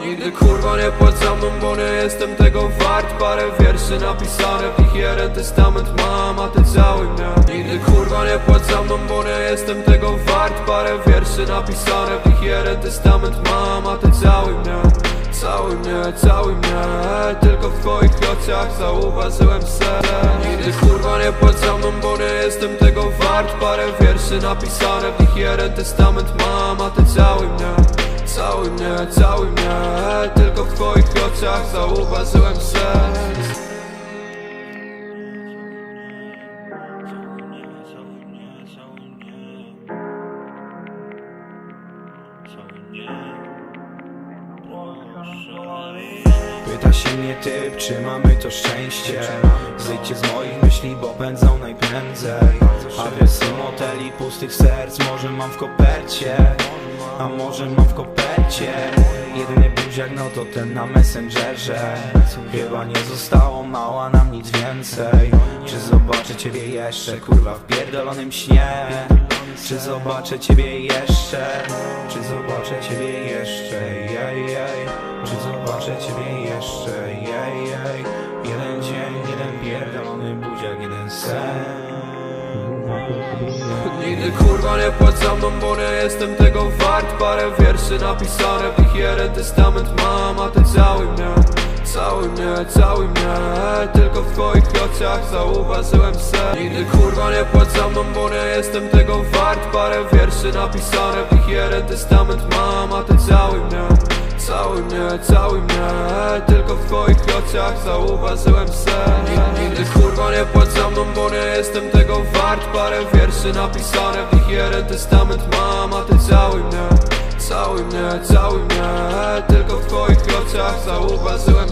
Nigdy kurwa nie płacz bo nie jestem tego wart. Parę wierszy napisane w ich jeden testament mam, a ty cały mnie Nigdy kurwa nie płacz bo nie jestem tego wart. Parę wierszy napisane w ich jeden testament mam, a ty cały mnie Cały mnie, cały mnie Tylko w twoich oczach zauważyłem sen Nigdy kurwa nie płacz bo nie jestem tego wart. Parę wierszy napisane w ich jeden testament mam, a ty cały mnie Cały mnie, cały mnie Tylko w twoich oczach zauważyłem sens. Pyta się mnie typ, czy mamy to szczęście. Wyjdźcie z moich myśli, bo pędzą najprędzej. Adresy moteli, pustych serc Może mam w kopercie A może mam w kopercie Jedyny buziak, no to ten na messengerze. Chyba nie zostało mała nam nic więcej. Czy zobaczę ciebie jeszcze, kurwa w pierdolonym śnie? Czy zobaczę ciebie jeszcze? Czy zobaczę ciebie jeszcze, jej, jej. Czy zobaczę ciebie jeszcze, jej, jej. Jeden dzień, jeden pierdolony buziak, jeden sen Nigdy kurwa nie płacz za mną, bo nie jestem tego wart. Parę wierszy napisane w ich jeden testament mam, a ty cały mnie Cały mnie, cały mnie. Tylko w twoich oczach zauważyłem sen Nigdy kurwa nie płacz za mną, bo nie jestem tego wart. Parę wierszy napisane w ich jeden testament mam, a ty cały mnie mnie, cały mnie Tylko w twoich oczach zauważyłem sen. Nigdy kurwa nie płacz mną, bo nie jestem tego wart. Parę wierszy napisane w ich jeden testament mam, a ty cały mnie Cały mnie, cały mnie Tylko w twoich oczach zauważyłem